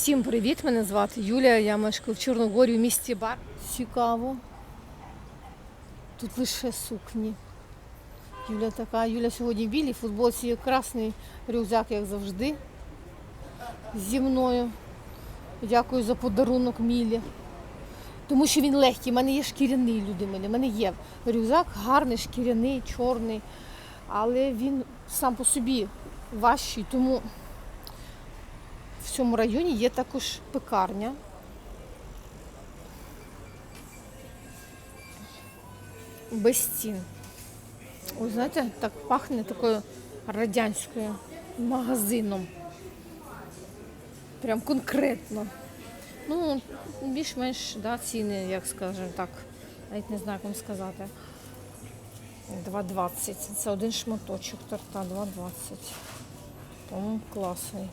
Всім привіт! Мене звати Юлія. Я мешкаю в Чорногорі в місті Бар. Цікаво. Тут лише сукні. Юля така. Юля сьогодні в білій футболці красний рюкзак, як завжди. Зі мною. Дякую за подарунок Мілі. Тому що він легкий. У мене є шкіряний люди. У мене є рюкзак гарний, шкіряний, чорний. Але він сам по собі важчий, тому в цьому районі є також пекарня. Без стін. Ось знаєте, так пахне такою радянською магазином. Прям конкретно. Ну, більш-менш да, ціни, як скажемо так. Навіть не знаю, як вам сказати. 2,20. Це один шматочок торта, 2,20. Тому класний.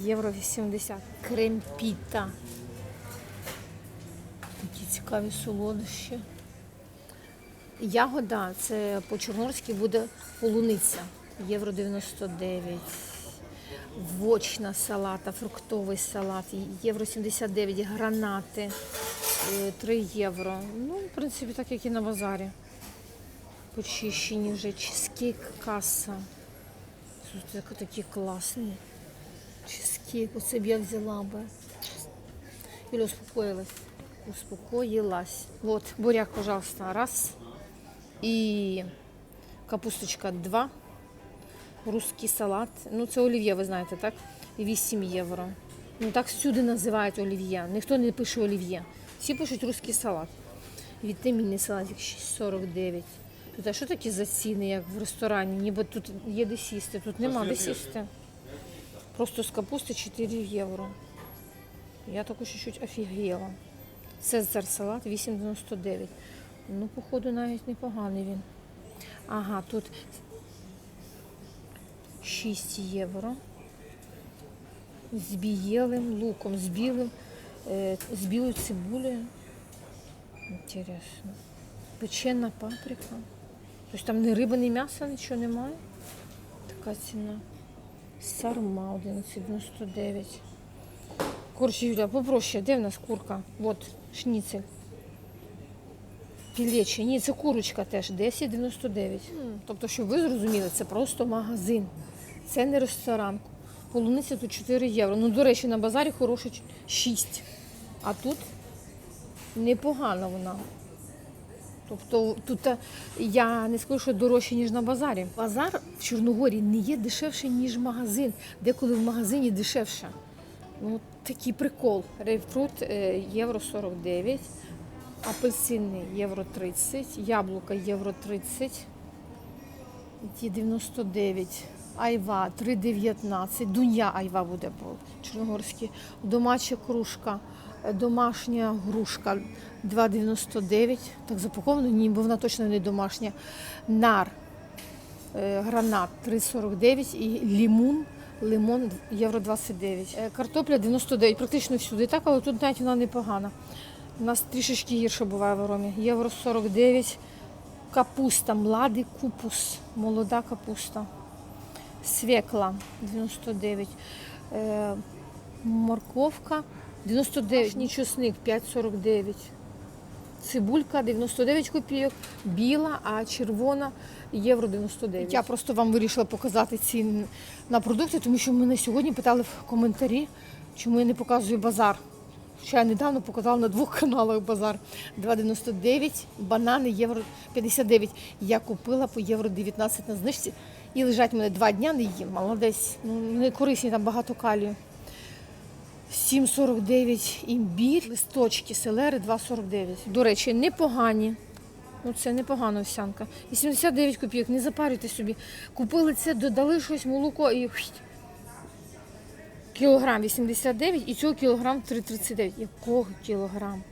Євро 80. Кремпіта. Такі цікаві солодощі. Ягода, це по-чорнорськи буде полуниця. Євро 99. Вочна салата, фруктовий салат, євро 79, гранати, е, 3 євро. Ну, в принципі, так як і на базарі. Почищені вже чизкейк каса. Слухайте, такі класні. Чизкейк, оце б я взяла би. Юля успокоилась. Успокоилась. Вот, буряк, пожалуйста, раз. І капусточка два. Русський салат. Ну, це олів'є, ви знаєте, так? 8 євро. Ну так всюди називають олів'є. Ніхто не пише олів'є. Всі пишуть русський салат. Вітамінний салатик 6,49. Тут а що такі за ціни, як в ресторані? Ніби тут є де сісти, тут нема де сісти. Просто з капусти 4 євро. Я також чуть-чуть офігела. Цезар салат 8,99. Ну, походу, навіть непоганий він. Ага, тут 6 євро. З бієлим луком, з білим, е, з білою цибулею. Інтересно. Печена паприка. Тобто там ні риби, ні м'яса, нічого немає. Така ціна. Сарма 11,99. Коротше, Юля, попроще, де в нас курка? От, шніцель. Пілечі. Ні, це курочка теж, 10,99. Тобто, щоб ви зрозуміли, це просто магазин. Це не ресторан. Полуниця тут 4 євро. Ну, до речі, на базарі хороша 6. А тут непогана вона. Тобто тут е, я не скажу, що дорожче, ніж на базарі. Базар в Чорногорі не є дешевше, ніж магазин. Деколи в магазині дешевше. Ну, такий прикол. Рейфрут е, євро 49, апельсини євро 30, яблука євро 30, ті 99, айва 3,19, дунья айва буде по-чорногорськи, домача кружка, домашня грушка 2,99. Так запаковано, ні, бо вона точно не домашня. Нар е, гранат 3,49 і лімон, лимон євро 29. Е, Картопля 99, практично всюди. Так, але тут навіть вона непогана. У нас трішечки гірше буває в Ромі. Євро 49. Капуста, младий купус, молода капуста. Свекла 99. Е, морковка 99. Ні, чесник 5,49. Цибулька 99 копійок, біла, а червона євро 99. Я просто вам вирішила показати ціни на продукти, тому що мене сьогодні питали в коментарі, чому я не показую базар. Що я недавно показала на двох каналах базар 2,99, банани євро 59. Я купила по євро 19 на знижці і лежать мене два дня, не їм. Молодець. Ну, не корисні, там багато калію. 7,49 імбір, листочки, селери 2,49. До речі, непогані. Ну, це непогана овсянка. 89 копійок, не запарюйте собі. Купили це, додали щось, молоко і кілограм 89 і цього кілограм 3,39. Якого кілограм?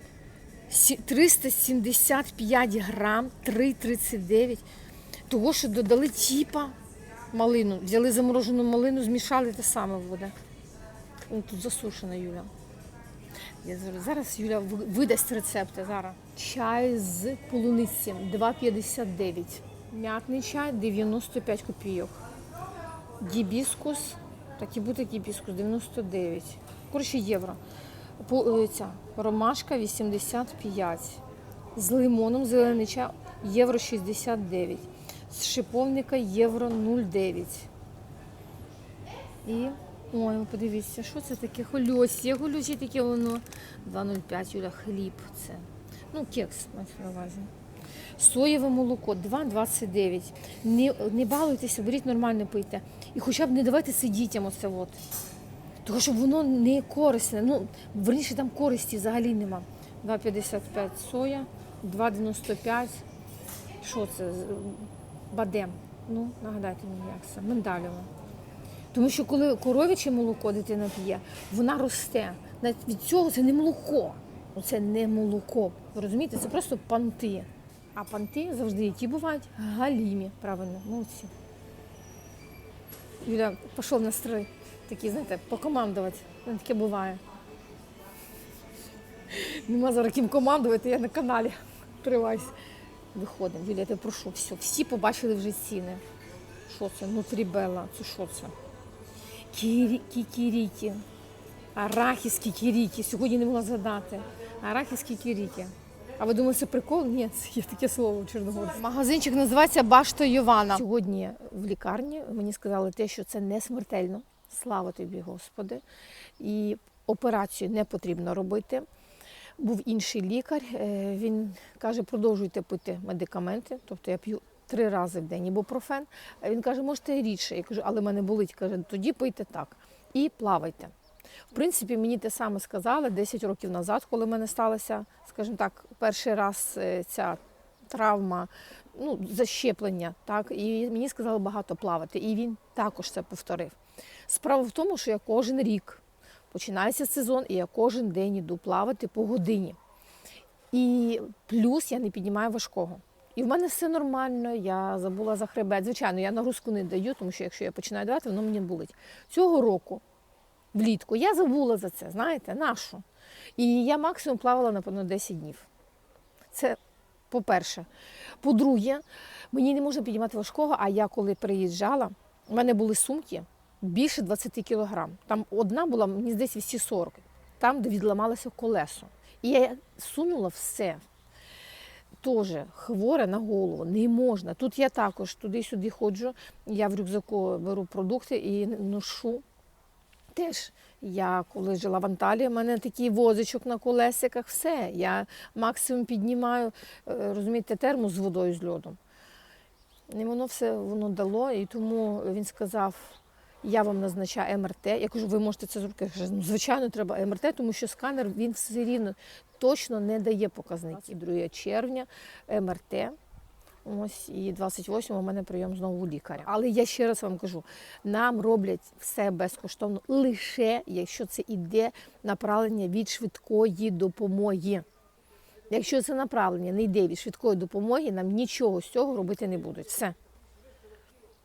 375 грам 3,39. Того, що додали тіпа малину. Взяли заморожену малину, змішали те саме буде. О, тут засушена Юля. Я зараз, зараз Юля видасть рецепти. Зараз. Чай з полуницем 2,59. М'ятний чай 95 копійок. Гібіскус Такі бути гібіскус 99. Коротше, євро. Е, ця ромашка 85. З лимоном зелений чай євро 69. З шиповника євро 0,9. І, ой, подивіться, що це таке? Хольосі. Хольосі таке воно 2,05 Юля, хліб це. Ну, кекс, мається на увазі. Соєве молоко 2,29. Не, не балуйтеся, беріть нормально пийте. І хоча б не давайте сидіть оце от. Тому що воно не корисне. Ну, верніше там користі взагалі нема. 2,55 соя, 2,95. Що це? Бадем. Ну, нагадайте мені, як це. Миндалево. Тому що коли коров'яче молоко дитина п'є, вона росте. Навіть від цього це не молоко. Ну, Це не молоко. Ви розумієте, це просто панти. А панти завжди які бувають галімі. Правильно, молодці. Юля пішов настрой. Такий, знаєте, покомандувати. Ну, Таке буває. Нема зараз ким командувати, я на каналі. Тривайся. Виходимо. Юля, я тебе прошу, все. Всі побачили вже ціни. Що це? Нутрібелла. Це що це? Кірі... Кікірікі. Арахіс кікірікі. Сьогодні не могла згадати. Арахіс кікірікі. А ви думаєте, це прикол? Ні, це є таке слово в Чорногорії. Магазинчик називається Башта Йована. Сьогодні в лікарні мені сказали те, що це не смертельно. Слава тобі, Господи. І операцію не потрібно робити. Був інший лікар. е, Він каже, продовжуйте пити медикаменти. Тобто я п'ю три рази в день ібупрофен. Він каже, можете рідше. Я кажу, але мене болить. Каже, тоді пийте так. І плавайте. В принципі, мені те саме сказали 10 років назад, коли в мене сталося, скажімо так, перший раз е, ця травма, ну, защеплення, так, і мені сказали багато плавати. І він також це повторив. Справа в тому, що я кожен рік починається сезон, і я кожен день іду плавати по годині. І плюс я не піднімаю важкого. І в мене все нормально, я забула за хребет. Звичайно, я нагрузку не даю, тому що якщо я починаю давати, воно мені болить. Цього року, влітку, я забула за це, знаєте, нашу. І я максимум плавала, напевно, 10 днів. Це по-перше. По-друге, мені не можна піднімати важкого, а я коли приїжджала, у мене були сумки більше 20 кілограм. Там одна була, мені здається, всі 40, там, де відламалося колесо. І я сунула все. Теж хворе на голову, не можна. Тут я також туди-сюди ходжу, я в рюкзаку беру продукти і ношу. Теж я коли жила в Анталії, у мене такий возичок на колесиках, все. Я максимум піднімаю, е, розумієте, термос з водою з льодом. І воно все воно дало, і тому він сказав, я вам назначаю МРТ. Я кажу, ви можете це зробити. Я кажу, ну, звичайно, треба МРТ, тому що сканер він все рівно точно не дає показників. 2 червня МРТ. Ось і 28-го у мене прийом знову у лікаря. Але я ще раз вам кажу: нам роблять все безкоштовно лише якщо це іде направлення від швидкої допомоги. Якщо це направлення не йде від швидкої допомоги, нам нічого з цього робити не будуть. Все.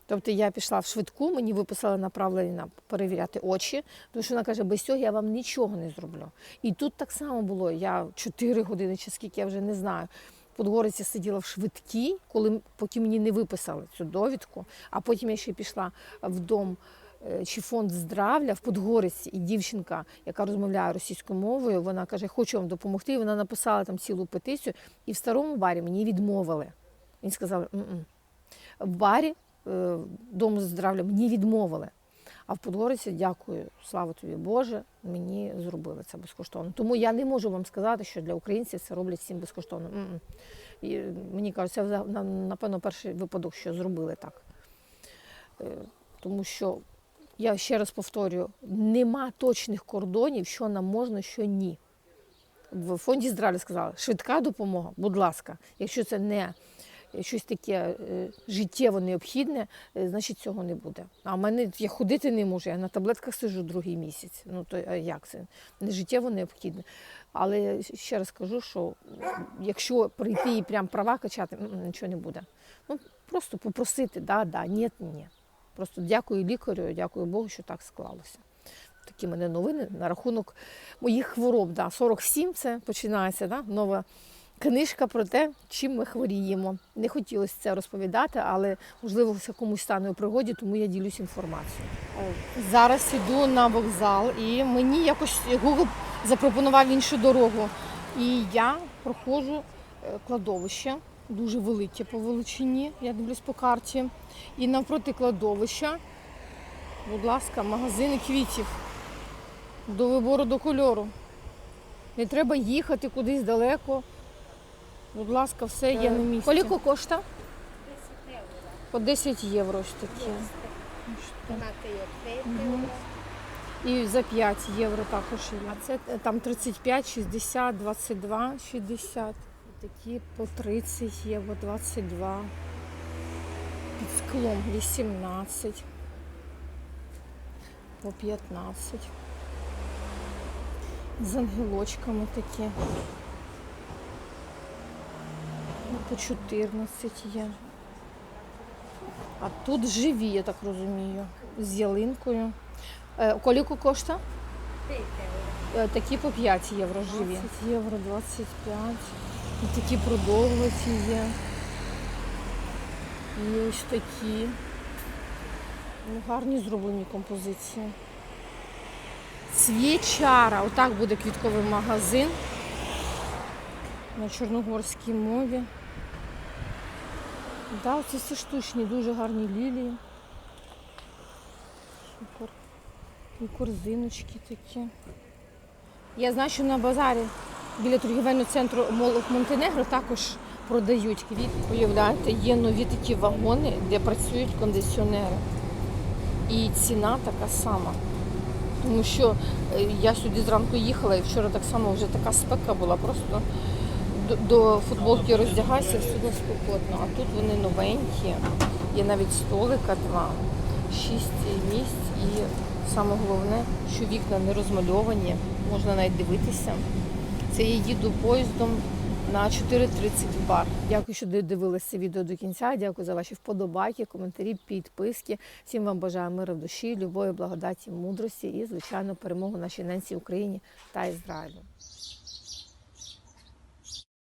Тобто я пішла в швидку, мені виписали направлення перевіряти очі, тому що вона каже, без цього я вам нічого не зроблю. І тут так само було. Я 4 години чи скільки я вже не знаю. В Подгориці сиділа в швидкій, коли поки мені не виписали цю довідку, а потім я ще пішла в дом е, чи фонд здрав'я в Подгориці, і дівчинка, яка розмовляє російською мовою, вона каже, хочу вам допомогти. І вона написала там цілу петицію, і в старому барі мені відмовили. Він сказав, в барі дому здрав'я мені відмовили. А в Подгориці, дякую, слава тобі Боже, мені зробили це безкоштовно. Тому я не можу вам сказати, що для українців це роблять всім безкоштовно. М-м. І мені кажуть, це напевно перший випадок, що зробили так. Е, Тому що я ще раз повторюю, нема точних кордонів, що нам можна, що ні. В фонді здрав'я сказали, швидка допомога, будь ласка, якщо це не щось таке е, життєво необхідне, е, значить цього не буде. А в мене я ходити не можу, я на таблетках сиджу другий місяць. Ну то як це? Не життєво необхідне. Але ще раз кажу, що якщо прийти і прям права качати, нічого не буде. Ну просто попросити, да, да, ні, ні. Просто дякую лікарю, дякую Богу, що так склалося. Такі мене новини на рахунок моїх хвороб. Да. 47 це починається, да? нова Книжка про те, чим ми хворіємо. Не хотілося це розповідати, але можливо комусь стане у пригоді, тому я ділюсь інформацією. Зараз іду на вокзал, і мені якось Google запропонував іншу дорогу. І я проходжу е, кладовище, дуже велике по величині, я дивлюсь по карті. І навпроти кладовища, будь ласка, магазини квітів до вибору до кольору. Не треба їхати кудись далеко. Будь ласка, все є на місці. Коліко коштує? По 10 євро ось такі. І за 5 євро також є. А це е, там 35, 60, 22, 60. І такі по 30 євро, 22. Під склом 18. По 15. З ангелочками такі. По 14 є. А тут живі, я так розумію, з ялинкою. Е, Коліку коштує? Е, Такі по 5 євро живі. 20 євро, 25. І такі продовготі є. І ось такі. Ну, гарні зроблені композиції. Свічара. Отак буде квітковий магазин на чорногорській мові. Да, оці всі штучні, дуже гарні лілії. І корзиночки такі. Я знаю, що на базарі біля торгівельного центру Мол of Монтенегро також продають квіти. Уявляєте, є нові такі вагони, де працюють кондиціонери. І ціна така сама. Тому що е, я сюди зранку їхала і вчора так само вже така спека була, просто до, футболки роздягайся, все одно спекотно. А тут вони новенькі, є навіть столика два, шість місць і саме головне, що вікна не розмальовані, можна навіть дивитися. Це я їду поїздом на 4.30 в бар. Дякую, що дивилися відео до кінця. Дякую за ваші вподобайки, коментарі, підписки. Всім вам бажаю миру в душі, любові, благодаті, мудрості і, звичайно, перемогу нашій ненці Україні та Ізраїлю.